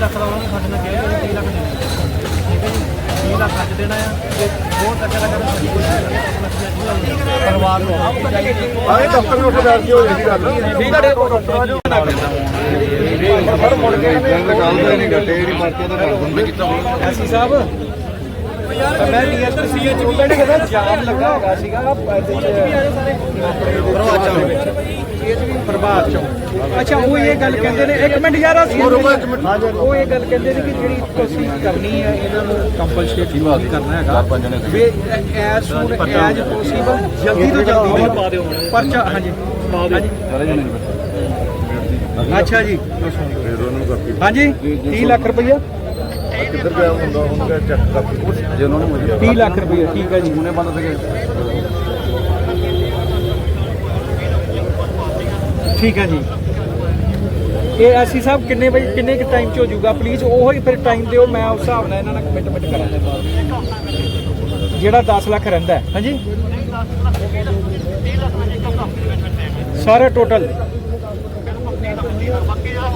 ਲੱਖ ਦਾ ਉਹਨਾਂ ਨੇ ਸਾਡੇ ਨਾਲ ਕਿਹਾ ਕਿ 30 ਲੱਖ ਦੇਣਾ ਦਾ ਕੱਜ ਦੇਣਾ ਆ ਹੋਰ ਤੱਕਾ ਦਾ ਪਰਿਵਾਰ ਨੂੰ ਆਏ ਦਫ਼ਤਰ ਨੂੰ ਉੱਥੇ ਬੈਠ ਕੇ ਹੋ। ਜੀ ਗੱਲ ਨਹੀਂ ਤੁਹਾਡੇ ਕੋਲ ਡਾਕਟਰ ਆ ਜੋ ਨਾ ਕਰਦਾ ਪਰ ਮੁੜ ਕੇ ਗੱਲ ਨਹੀਂ ਘਟੇ ਇਹਦੀ ਮਰਜ਼ੀ ਦਾ ਬੰਦ ਕੀਤਾ ਐਸੀ ਸਾਹਿਬ ਮੈਂ ਨੀਅਰ ਸੀਐਚ ਵੀ ਕਹਿੰਦੇ ਕਹਿੰਦਾ ਜਾਮ ਲੱਗਾ ਹੈਗਾ ਸੀਗਾ ਪ੍ਰਭਾਤ ਚੌਂਕ ਪ੍ਰਭਾਤ ਚੌਂਕ। ਅੱਛਾ ਉਹ ਇਹ ਗੱਲ ਕਹਿੰਦੇ ਨੇ। ਇੱਕ ਮਿੰਟ ਯਾਰ ਅਸੀਂ ਉਹ ਇਹ ਗੱਲ ਕਹਿੰਦੇ ਨੇ ਕਿ ਜਿਹੜੀ ਤੁਸੀਂ ਕਰਨੀ ਹੈ ਇਹਨਾਂ ਨੂੰ ਕੰਪਲਸੇਟ ਕਰਨਾ ਹੈਗਾ। ਵੀ ਐਸ ਸੂਨ ਐਜ ਪੋਸੀਬਲ ਜਲਦੀ ਤੋਂ ਜਲਦੀ ਪਾ ਦਿਓ ਪਰਚਾ ਹਾਂਜੀ। ਹਾਂਜੀ। ਅੱਛਾ ਜੀ। ਹਾਂਜੀ 30 ਲੱਖ ਰੁਪਈਆ। ਕਿੱਧਰ ਗਿਆ ਹੁੰਦਾ ਉਹਨੂੰ ਚੈੱਕ ਕਾਪੀ ਜੇ ਉਹਨਾਂ ਨੂੰ ਮਿਲ 30 ਲੱਖ ਰੁਪਈਆ ਠੀਕ ਹੈ ਜੀ ਹੁਣੇ ਬੰਦ ਸਕੇ ਠੀਕ ਹੈ ਜੀ। ਇਹ ਐਸੀ ਸਾਹਿਬ ਕਿੰਨੇ ਵਜੇ ਕਿੰਨੇ ਕੁ ਟਾਈਮ ਚ ਹੋ ਜਾਊਗਾ? ਪਲੀਜ਼ ਉਹੋ ਹੀ ਫਿਰ ਟਾਈਮ ਦਿਓ ਮੈਂ ਉਸ ਹਿਸਾਬ ਨਾਲ ਇਹਨਾਂ ਨਾਲ ਕਮਿਟਮੈਂਟ ਕਰਾਂਗਾ। ਜਿਹੜਾ 10 ਲੱਖ ਰਹਿੰਦਾ ਹੈ। ਹਾਂਜੀ? ਸਾਰਾ ਟੋਟਲ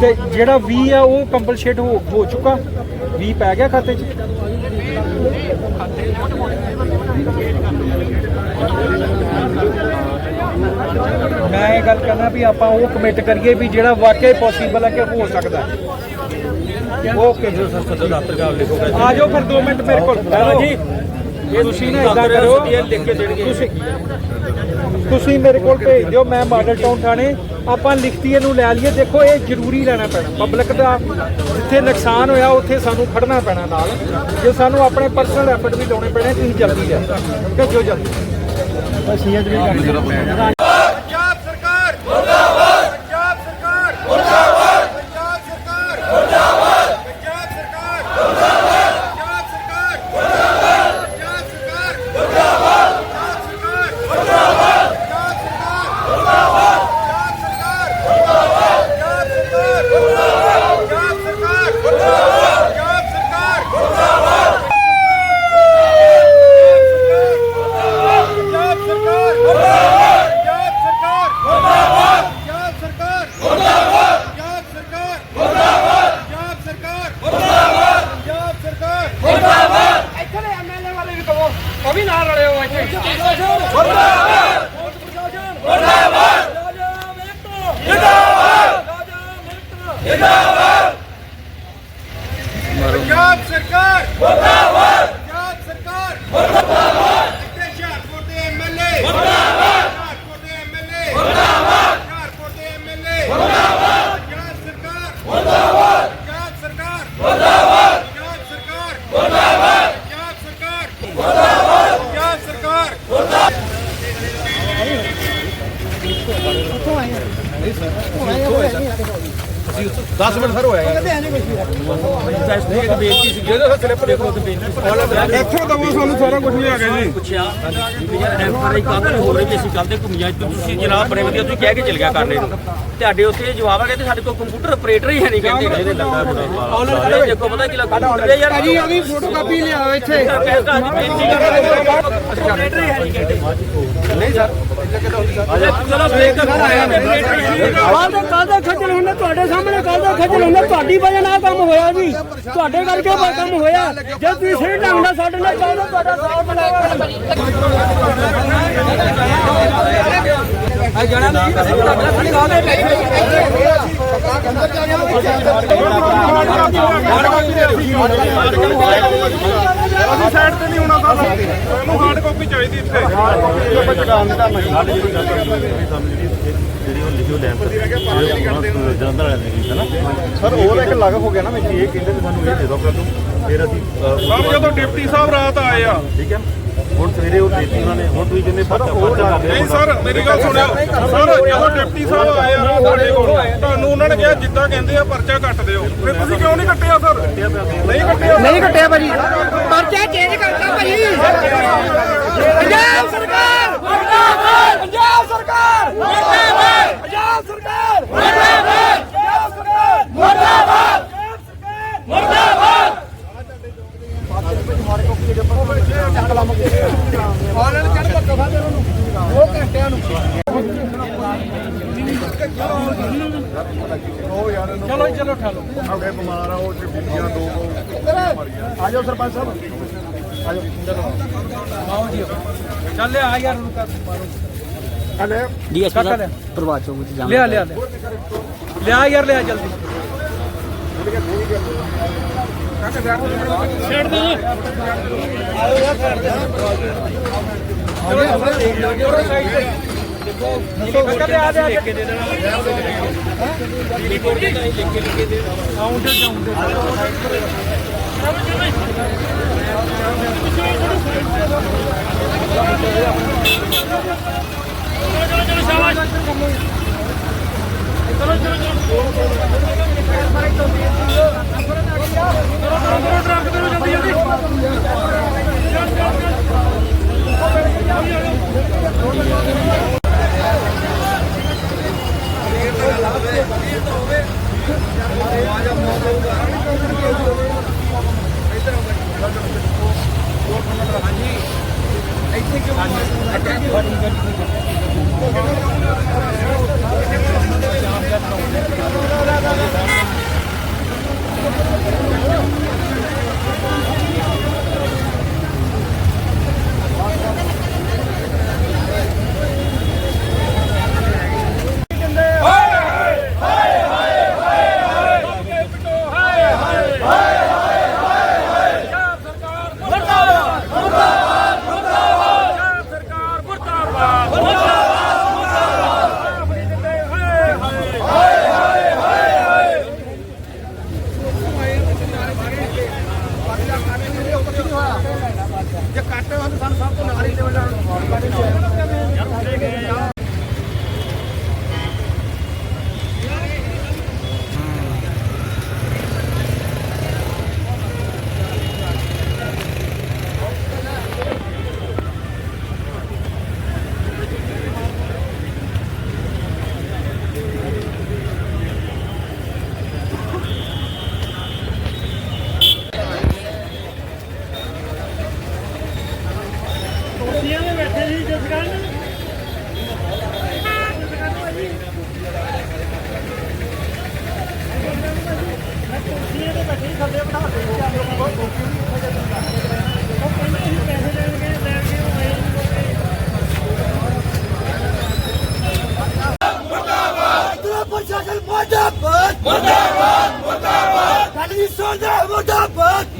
ਤੇ ਜਿਹੜਾ 20 ਆ ਉਹ ਕੰਪਲਸੇਟ ਹੋ ਹੋ ਚੁੱਕਾ। 20 ਪੈ ਗਿਆ ਖਾਤੇ 'ਚ? ਮੈਂ ਇਹ ਗੱਲ ਕਰਨਾ ਵੀ ਆਪਾਂ ਉਹ ਕਮਿਟ ਕਰੀਏ ਵੀ ਜਿਹੜਾ ਵਾਕਿਆ ਪੋਸੀਬਲ ਹੈ ਕਿ ਹੋ ਸਕਦਾ ਓਕੇ ਜੀ ਸਰ ਸਦਰ ਦਫ਼ਤਰ ਦਾ ਲਿਖੋ ਆ ਜਾਓ ਫਿਰ 2 ਮਿੰਟ ਮੇਰੇ ਕੋਲ। ਜੀ। ਤੁਸੀਂ ਨਾ ਇਦਾਂ ਕਰੋ। ਲਿਖ ਕੇ ਦੇਣਗੇ। ਤੁਸੀਂ ਤੁਸੀਂ ਮੇਰੇ ਕੋਲ ਭੇਜ ਦਿਓ ਮੈਂ ਮਾਡਲ ਟਾਊਨ ਥਾਣੇ ਆਪਾਂ ਲਿਖਤੀ ਇਹਨੂੰ ਲੈ ਲਈਏ। ਦੇਖੋ ਇਹ ਜ਼ਰੂਰੀ ਲੈਣਾ ਪੈਣਾ। ਪਬਲਿਕ ਦਾ ਜਿੱਥੇ ਨੁਕਸਾਨ ਹੋਇਆ ਉੱਥੇ ਸਾਨੂੰ ਖੜਨਾ ਪੈਣਾ ਨਾਲ। ਜੇ ਸਾਨੂੰ ਆਪਣੇ ਪਰਸਨਲ ਐਫਰਟ ਵੀ ਲਾਉਣੇ ਪੈਣੇ ਤੁਸੀਂ ਜਲਦੀ ਜਲਦੀ। ਅਸੀਂ ਅੱਜ ਵੀ ਕਰਦੇ ਇੱਥੋਂ ਦਵੋ ਸਾਨੂੰ ਸਾਰਾ ਕੁਝ ਲਿਆ ਗਿਆ ਜੀ। ਪੁੱਛਿਆ ਵੀ ਯਾਰ ਐਮਆਰਆਈ ਕਾਹਦੇ ਹੋ ਰਹੀ ਵੀ ਅਸੀਂ ਕੱਲ ਤੇ ਘੁੰਮੀਆਂ ਤੁਸੀਂ ਜਨਾਬ ਬੜੇ ਵਧੀਆ ਤੁਸੀਂ ਕਹਿ ਕੇ ਚਲ ਗਿਆ ਕਰਨੇ ਨੂੰ। ਤੁਹਾਡੇ ਉੱਥੇ ਜਵਾਬ ਆ ਕਹਿੰਦੇ ਸਾਡੇ ਕੋਲ ਕੰਪਿਊਟਰ ਆਪਰੇਟਰ ਹੀ ਹੈ ਨਹੀਂ ਕਹਿੰਦੇ ਇਹਦੇ ਲੱਗਾ ਬੜਾ ਦੇਖੋ ਪਤਾ ਕੀ ਲੱਗਾ ਕੰਪਿਊਟਰ ਯਾਰ ਜੀ ਉਹਦੀ ਫੋਟੋ ਕਾਪੀ ਲਿਆਓ ਇੱਥੇ। ਆਪਰੇਟਰ ਹੀ ਹੈ। ਨਹੀਂ ਕਹਿੰਦੇ। ਨਹੀਂ ਸਰ ਕੱਲ ਦਾ ਕੱਲ ਦਾ ਖੱਜਲ ਹੁੰਦਾ ਤੁਹਾਡੇ ਸਾਹਮਣੇ ਕੱਲ ਦਾ ਖੱਜਲ ਹੁੰਦਾ ਤੁਹਾਡੀ ਵਜ੍ਹਾ ਨਾਲ ਕੰਮ ਹੋਇਆ ਜੀ। ਤੁਹਾਡੇ ਕਰਕੇ ਕੰਮ ਹੋਇਆ। ਜੇ ਤੁਸੀਂ ਸਹੀ ਢੰਗ ਨਾਲ ਸਾਡੇ ਨਾਲ ਚੱਲਦੇ ਤੁਹਾਡਾ ਸਾਥ ਬਣਾਇਆ ਅਸੀਂ ਸਾਈਡ ਤੇ ਨਹੀਂ ਹੋਣਾ ਸਾਨੂੰ ਇਹਨੂੰ ਹਾਰਡ ਕਾਪੀ ਚਾਹੀਦੀ ਇੱਥੇ। ਹਾਰਡ ਕਾਪੀ ਆਪਾਂ ਚਕਾਉਣ ਦਾ ਕੰਮ ਸਾਡੀ ਜਿਹੜੀ ਗੱਲ ਜਿਹੜੀ ਉਹ ਲਿਖਿਓ ਲੈਂਪ ਜਲੰਧਰ ਵਾਲਿਆਂ ਨੇ ਕੀਤਾ ਨਾ ਸਰ ਉਹ ਇੱਕ ਲੱਗ ਹੋ ਗਿਆ ਨਾ ਵਿੱਚ ਇਹ ਕਹਿੰਦੇ ਸਾਨੂੰ ਇਹ ਦੇ ਦਿਓ ਕਰ ਫਿਰ ਅਸੀਂ ਸਭ ਜਦੋਂ ਡਿਪਟੀ ਸਾਹਿਬ ਰਾਤ ਆਏ ਆ ਠੀਕ ਹੈ। ਹੁਣ ਸਵੇਰੇ ਉਹ ਦੇਤੀ ਉਹਨਾਂ ਨੇ ਹੁਣ ਤੁਸੀਂ ਜਿੰਨੇ ਪਰਚਾ ਪਰਚਾ ਨਹੀਂ ਸਰ ਮੇਰੀ ਗੱਲ ਸੁਣਿਓ। ਸਰ ਜਦੋਂ ਡਿਪਟੀ ਸਾਹਿਬ ਆਏ ਆ ਸਾਡੇ ਕੋਲ ਤੁਹਾਨੂੰ ਉਹਨਾਂ ਨੇ ਕਿਹਾ ਜਿੱਦਾਂ ਕਹਿੰਦੇ ਆ ਪਰਚਾ ਕੱਟ ਦਿਓ। ਫਿਰ ਤੁਸੀਂ ਕਿਉਂ ਨਹੀਂ ਕੱਟਿਆ ਸਰ? ਨਹੀਂ ਕੱਟਿਆ। ਨਹੀਂ ਕੱਟਿਆ ਭਾਜੀ। ਪਰਚਾ ਚੇਂਜ ਕਰਤਾ ਭਾਜੀ। ਪੰਜਾਬ ਸਰਕਾਰ ਮੁਰਦਾਬਾਦ। ਪੰਜਾਬ ਸਰਕਾਰ ਮੁਰਦਾਬਾਦ। ਪੰਜਾਬ ਸਰਕਾਰ ਮੁਰਦਾਬਾਦ। ਪੰਜਾਬ ਸਰਕਾਰ ਮੁਰਦਾਬਾਦ। ਕਲਮ ਕੇ ਆਨਲਾਈਨ ਚੜ ਧੱਕਾ ਖਾ ਦੇ ਉਹਨੂੰ ਉਹ ਘੰਟਿਆਂ ਨੂੰ। ਚਲੋ ਚਲੋ ਠਾਲੋ ਸਾਡੇ ਬਿਮਾਰ ਆ ਉਹ ਚ ਬੀਬੀਆਂ ਦੋ ਆ ਜਾਓ ਸਰਪੰਚ ਸਾਹਿਬ ਆ ਜਾਓ ਆਓ ਜੀ ਚੱਲ ਆ ਯਾਰ ਨੂੰ। ਕਰ ਮਾਰੋ ਹਲੇ ਡੀਐਸਪੀ ਸਾਹਿਬ ਪ੍ਰਵਾਹ ਚੌਂਕ ਵਿੱਚ ਜਾਣਾ। ਲਿਆ ਲਿਆ ਲਿਆ ਯਾਰ ਲਿਆ ਜਲਦੀ। ਛੱਡ ਦੇ ਆਓ ਯਾਰ ਛੱਡ ਦੇ ਚਲੋ ਆਪਣੇ ਦੇਖ ਲਓ ਜੀ ਉਹ ਸਾਈਡ ਤੇ ਦੇਖੋ ਲਿਖ ਕੇ ਆ ਦੇ ਲਿਖ ਕੇ ਦੇ ਦੇਣਾ ਹੈ ਲਿਖ ਕੇ ਦੇ ਲਿਖ ਕੇ ਲਿਖ ਕੇ ਦੇ ਕਾਊਂਟਰ ਕਾਊਂਟਰ ਚਲੋ ਚਲੋ ਸ਼ਾਬਾਸ਼। ਪ੍ਰਸ਼ਾਸਨ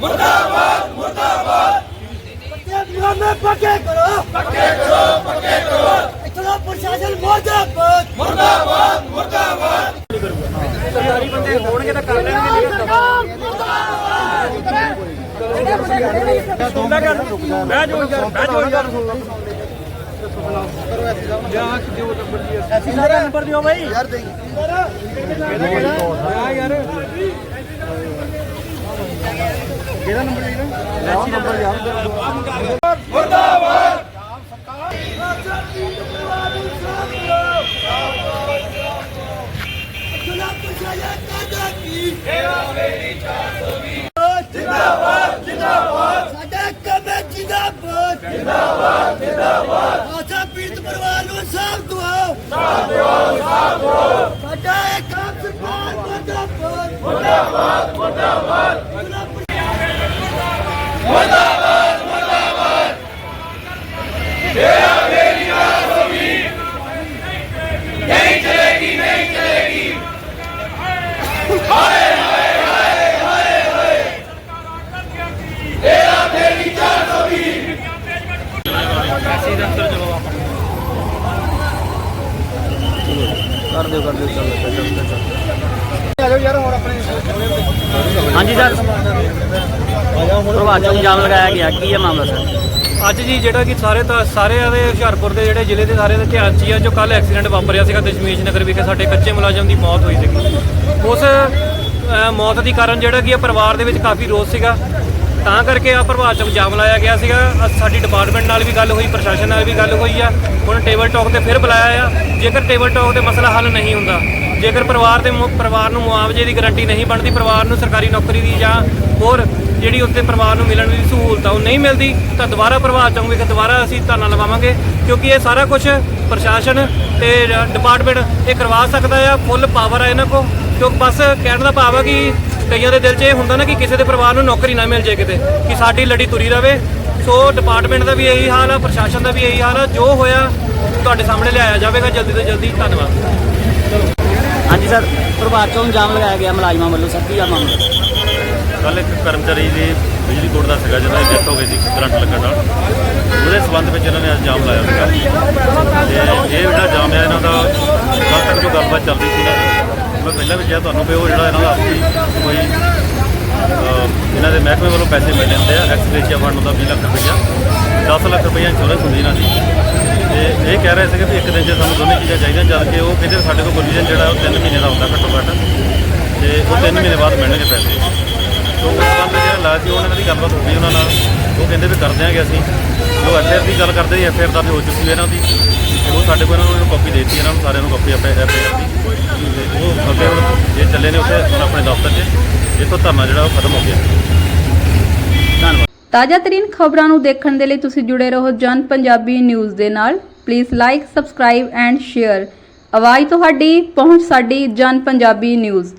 ਮੁਰਦਾਬਾਦ ਮੁਰਦਾਬਾਦ। ਮੁਰਦਾਬਾਦ ਪੱਕੇ ਨਿਯਮ ਪੱਕੇ ਕਰੋ। ਪੱਕੇ ਕਰੋ ਪੱਕੇ ਕਰੋ। ਇਤਨਾ ਪ੍ਰਸ਼ਾਸਨ ਮੁਰਦਾਬਾਦ। ਮੁਰਦਾਬਾਦ ਮੁਰਦਾਬਾਦ। ਸਰਦਾਰੀ ਬੰਦੇ ਹੋਣਗੇ ਤਾਂ ਕਰ ਲੈਣਗੇ ਦੋਂਦਾ ਕਰ ਬਹਿ ਜਾਓ ਯਾਰ ਬਹਿ ਜਾਓ ਯਾਰ। ਲਿਆ ਦਿਓ ਨੰਬਰ ਜੀ ਐਸੀ ਨੰਬਰ ਦਿਓ ਬਾਈ। ਯਾਰ ਦੇ ਲਿਆ ਯਾਰ। ਕਿਹਦਾ ਨੰਬਰ ਚਾਹੀਦਾ ਨੰਬਰ ਯਾਰ ਇਤਨਾ ਪ੍ਰਸ਼ਾਸਨ ਕਾਦਾ ਕੀ ਤੇਰਾ ਮੇਰੀ 420 ਜਿੰਦਾਬਾਦ ਜਿੰਦਾਬਾਦ। ਸਾਡਾ ਕਮੇ ਜਿੰਦਾਬਾਦ ਜਿੰਦਾਬਾਦ ਜਿੰਦਾਬਾਦ ਆਸਾ ਪੀੜਤ ਪਰਿਵਾਰ ਨੂੰ ਸਾਥ ਦਿਓ ਸਾਥ ਦਿਓ ਸਾਥ ਦਿਓ ਸਾਡਾ ਇਹ ਕੰਮ ਸਰਕਾਰ ਮੁਰਦਾਬਾਦ ਮੁਰਦਾਬਾਦ ਮੁਰਦਾਬਾਦ। ਹਾਂਜੀ ਸਰ। ਪ੍ਰਭਾਤ ਚੌਂਕ ਜਾਮ ਲਗਾਇਆ ਗਿਆ। ਕੀ ਹੈ ਮਾਮਲਾ ਸਰ? ਅੱਜ ਜੀ ਜਿਹੜਾ ਕਿ ਸਾਰੇ ਤਾਂ ਸਾਰੇ ਦੇ ਹੁਸ਼ਿਆਰਪੁਰ ਦੇ ਜਿਹੜੇ ਜ਼ਿਲ੍ਹੇ ਦੇ ਸਾਰੇ ਦੇ ਧਿਆਨ 'ਚ ਹੀ ਆ ਜੋ ਕੱਲ ਐਕਸੀਡੈਂਟ ਵਾਪਰਿਆ ਸੀਗਾ ਦਸ਼ਮੇਸ਼ ਨਗਰ ਵਿਖੇ ਸਾਡੇ ਕੱਚੇ ਮੁਲਾਜ਼ਮ ਦੀ ਮੌਤ ਹੋਈ ਸੀਗੀ। ਉਸ ਮੌਤ ਦੀ ਕਾਰਨ ਜਿਹੜਾ ਕਿ ਪਰਿਵਾਰ ਦੇ ਵਿੱਚ ਕਾਫੀ ਰੋਸ ਸੀਗਾ। ਤਾਂ ਕਰਕੇ ਆ ਪ੍ਰਭਾਵ ਚੌਕ ਜਾਮ ਲਾਇਆ ਗਿਆ ਸੀਗਾ। ਅੱਜ ਸਾਡੀ ਡਿਪਾਰਟਮੈਂਟ ਨਾਲ ਵੀ ਗੱਲ ਹੋਈ, ਪ੍ਰਸ਼ਾਸਨ ਨਾਲ ਵੀ ਗੱਲ ਹੋਈ ਆ। ਹੁਣ ਟੇਬਲ ਟਾਕ ਤੇ ਫਿਰ ਬੁਲਾਇਆ ਆ। ਜੇਕਰ ਟੇਬਲ ਟਾਕ ਤੇ ਮਸਲਾ ਹੱਲ ਨਹੀਂ ਹੁੰਦਾ, ਜੇਕਰ ਪਰਿਵਾਰ ਦੇ ਮੁ- ਪਰਿਵਾਰ ਨੂੰ ਮੁਆਵਜ਼ੇ ਦੀ ਗਾਰੰਟੀ ਨਹੀਂ ਬਣਦੀ, ਪਰਿਵਾਰ ਨੂੰ ਸਰਕਾਰੀ ਨੌਕਰੀ ਦੀ ਜਾਂ ਹੋਰ ਜਿਹੜੀ ਉੱਤੇ ਪਰਿਵਾਰ ਨੂੰ ਮਿਲਣ ਦੀ ਸਹੂਲਤ ਆ, ਉਹ ਨਹੀਂ ਮਿਲਦੀ, ਤਾਂ ਦੁਬਾਰਾ ਪ੍ਰਭਾਵ ਚੌਂਕ ਵਿਖੇ ਦੁਬਾਰਾ ਅਸੀਂ ਧਰਨਾ ਲਵਾਵਾਂਗੇ? ਕਿਉਂਕਿ ਇਹ ਸਾਰਾ ਕੁਝ ਪ੍ਰਸ਼ਾਸਨ ਤੇ ਡਿਪਾਰਟਮੈਂਟ ਇਹ ਕਰਵਾ ਸਕਦਾ ਆ। ਫੁੱਲ ਪਾਵਰ ਆ ਇਹਨਾਂ ਕੋਲ। ਕਿਉਂਕਿ ਬਸ ਕਹਿਣ ਦਾ ਭਾਵ ਆ ਕਿ ਕਈਆਂ ਦੇ ਦਿਲ 'ਚ ਇਹ ਹੁੰਦਾ ਨਾ ਕਿ ਕਿਸੇ ਦੇ ਪਰਿਵਾਰ ਨੂੰ ਨੌਕਰੀ ਨਾ ਮਿਲ ਜੇ ਕਿਤੇ ਕਿ ਸਾਡੀ ਲੜੀ ਤੁਰੀ ਰਵੇ। ਸੋ ਡਿਪਾਰਟਮੈਂਟ ਦਾ ਵੀ ਇਹੀ ਹਾਲ ਆ ਪ੍ਰਸ਼ਾਸਨ ਦਾ ਵੀ ਇਹੀ ਹਾਲ ਆ ਜੋ ਹੋਇਆ ਤੁਹਾਡੇ ਸਾਹਮਣੇ ਲਿਆਇਆ ਜਾਵੇਗਾ ਜਲਦੀ ਤੋਂ ਜਲਦੀ ਧੰਨਵਾਦ। ਹਾਂਜੀ ਸਰ ਪ੍ਰਭਾਤ ਚੋਂ ਇਲਜ਼ਾਮ ਲਗਾਇਆ ਗਿਆ ਮੁਲਾਜ਼ਮਾਂ ਵੱਲੋਂ ਸਰ ਕੀ ਆ ਮਾਮਲਾ? ਕੱਲ ਇੱਕ ਕਰਮਚਾਰੀ ਦੀ ਬਿਜਲੀ ਬੋਰਡ ਦਾ ਸੀਗਾ ਜਿਹਨਾਂ ਦੀ ਡੈਥ ਹੋ ਗਈ ਸੀ ਕਰੰਟ ਲੱਗਣ ਨਾਲ। ਉਹਦੇ ਸਬੰਧ ਵਿੱਚ ਇਹਨਾਂ ਨੇ ਅੱਜ ਜਾਮ ਲਾਇਆ ਸੀਗਾ। ਤੇ ਇਹ ਜਿਹੜਾ ਜਾਮ ਹੈ ਇਹਨਾਂ ਦਾ ਕੱਲ੍ਹ ਤੱਕ ਜੋ ਗੱਲਬਾਤ ਚੱਲਦੀ ਸੀ ਨਾ, ਮੈਂ ਪਹਿਲਾਂ ਵੀ ਕਿਹਾ ਤੁਹਾਨੂੰ ਵੀ ਉਹ ਜਿਹੜਾ ਇਹਨਾਂ ਦਾ ਆਪਸੀ ਕੋਈ ਇਹਨਾਂ ਦੇ ਮਹਿਕਮੇ ਵੱਲੋਂ ਪੈਸੇ ਮਿਲੇ ਹੁੰਦੇ ਆ ਐਕਸਪ੍ਰੈਸ਼ੀਆ ਫੰਡ ਹੁੰਦਾ 20 ਲੱਖ ਰੁਪਈਆ 10 ਲੱਖ ਰੁਪਈਆ ਇੰਸ਼ੋਰੈਂਸ ਹੁੰਦੀ ਇਹਨਾਂ ਦੀ। ਤੇ ਇਹ ਕਹਿ ਰਹੇ ਸੀਗੇ ਵੀ ਇੱਕ ਦਿਨ 'ਚ ਸਾਨੂੰ ਦੋਨੇ ਚੀਜ਼ਾਂ ਚਾਹੀਦੀਆਂ, ਜਦ ਕਿ ਉਹ ਕਹਿੰਦੇ ਸਾਡੇ ਕੋਲ ਪ੍ਰੋਵੀਜ਼ਨ ਜਿਹੜਾ, ਉਹ 3 ਮਹੀਨੇ ਦਾ ਹੁੰਦਾ ਘੱਟੋ ਘੱਟ। ਤੇ ਉਹ 3 ਮਹੀਨੇ ਬਾਅਦ ਮਿਲਣਗੇ ਪੈਸੇ। ਤੋਂ ਉਸ ਲਾਇਆ ਸੀ ਉਹਨਾਂ ਦੀ ਗੱਲਬਾਤ ਹੋ ਗਈ ਉਹਨਾਂ ਨਾਲ। ਉਹ ਕਹਿੰਦੇ ਵੀ ਕਰ ਦਿਆਂਗੇ ਅਸੀਂ। ਜੋ ਐਫਆਰ ਦੀ ਗੱਲ ਕਰਦੇ ਸੀ ਐਫਆਰ ਦਾ ਹੋ ਚੁੱਕੀ ਹੈ ਇਹਨਾਂ ਦੀ। ਤੇ ਉਹ ਸਾਡੇ ਕੋਲ ਇਹਨਾਂ ਨੂੰ ਕਾਪੀ ਦੇਤੀ, ਇਹਨਾਂ ਨੂੰ ਸਾਰਿਆਂ ਨੂੰ ਕਾਪੀ ਆਪੇ ਐਫਆਰ ਦੀ। ਤੇ ਉਹ ਅੱਗੇ ਹੁਣ ਜੇ ਚੱਲੇ ਨੇ ਉੱਥੇ, ਹੁਣ ਆਪਣੇ ਦਫ਼ਤਰ 'ਚ। ਇੱਥੋਂ ਧਰਨਾ ਜਿਹੜਾ ਉਹ ਖਤਮ ਹੋ ਗਿਆ। ਤਾਜ਼ਾ ਤਰੀਨ ਖਬਰਾਂ ਨੂੰ ਦੇਖਣ ਦੇ ਲਈ ਤੁਸੀਂ ਜੁੜੇ ਰਹੋ ਜਨ ਪੰਜਾਬੀ ਨਿਊਜ਼ ਦੇ ਨਾਲ। Please like subscribe and share ਆਵਾਜ਼ ਤੁਹਾਡੀ, ਪਹੁੰਚ ਸਾਡੀ ਜਨ ਪੰਜਾਬੀ ਨਿਊਜ਼।